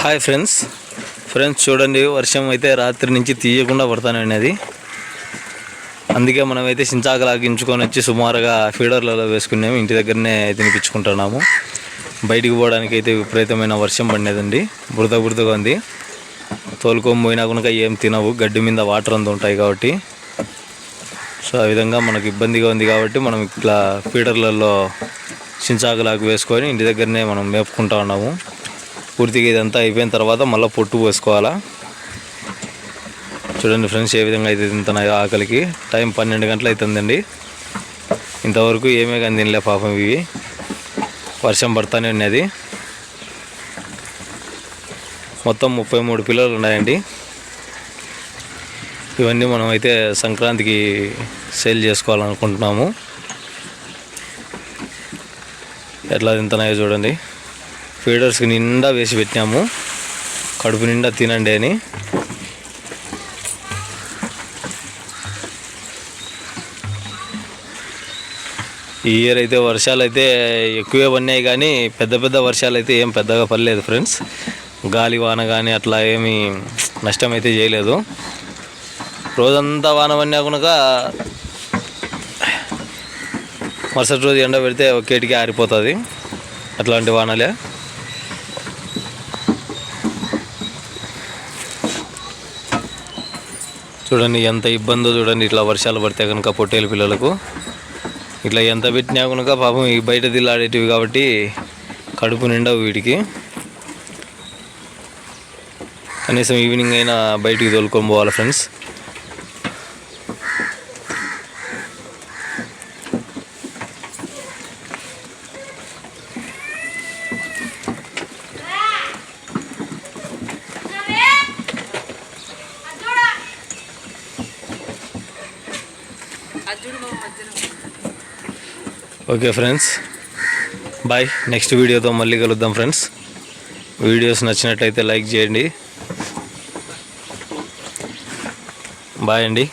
Hi friends. Friends చూడండి వర్షం అయితే రాత్రి నుంచి తీయకుండా పడతానండి అది అందుకే మనమైతే సించాక లాగించుకొని వచ్చి సుమారుగా ఫీడర్లలో వేసుకున్నాము ఇంటి దగ్గరనే తినిపించుకుంటున్నాము. బయటికి పోవడానికి అయితే విపరీతమైన వర్షం పడినదండి. బురద బురదగా ఉంది. తోలుకొని పోయినా కనుక ఏం తినవు. గడ్డి మీద వాటర్ అంత ఉంటాయి కాబట్టి. సో ఆ విధంగా మనకు ఇబ్బందిగా ఉంది కాబట్టి మనం ఇట్లా ఫీడర్లలో సించాకులాగా వేసుకొని ఇంటి దగ్గరనే మనం మేపుకుంటా ఉన్నాము. పూర్తిగా ఇదంతా అయిపోయిన తర్వాత మళ్ళీ పొట్టు పోసుకోవాలా. చూడండి ఫ్రెండ్స్ ఏ విధంగా అయితే తింటున్నాయో ఆకలికి. టైం పన్నెండు గంటలు అవుతుందండి ఇంతవరకు ఏమే కానీ తినలే పాపం ఇవి. వర్షం పడతానే ఉన్నది. మొత్తం ముప్పై మూడు పిల్లలు ఉన్నాయండి. ఇవన్నీ మనం అయితే సంక్రాంతికి సేల్ చేసుకోవాలనుకుంటున్నాము. ఎట్లా తింటున్నాయో చూడండి. ఫీడర్స్కి నిండా వేసి పెట్టినాము. కడుపు నిండా తినండి అని. ఈ ఇయర్ అయితే వర్షాలు అయితే ఎక్కువే పడినాయి కానీ పెద్ద పెద్ద వర్షాలు అయితే ఏం పెద్దగా పడలేదు ఫ్రెండ్స్. గాలి వాన కానీ అట్లా ఏమీ నష్టం అయితే చేయలేదు. రోజంతా వాన పడినా కనుక మరుసటి రోజు ఎండ పెడితే ఒకేటికి ఆరిపోతుంది. అట్లాంటి వానలే. చూడండి ఎంత ఇబ్బందో చూడండి. ఇట్లా వర్షాలు పడితే కనుక పొట్టేలు పిల్లలకు. ఇట్లా ఎంత పెట్టినా కనుక పాపం ఈ బయట దిల్లాడేటివి కాబట్టి కడుపు నిండవు వీటికి కనీసం ఈవినింగ్ అయినా బయటికి తోలుకొని పోవాలి friends okay friends. Bye next వీడియోతో మళ్ళీ కలుద్దాం ఫ్రెండ్స్. వీడియోస్ నచ్చినట్లయితే లైక్ చేయండి. బాయ్ అండి.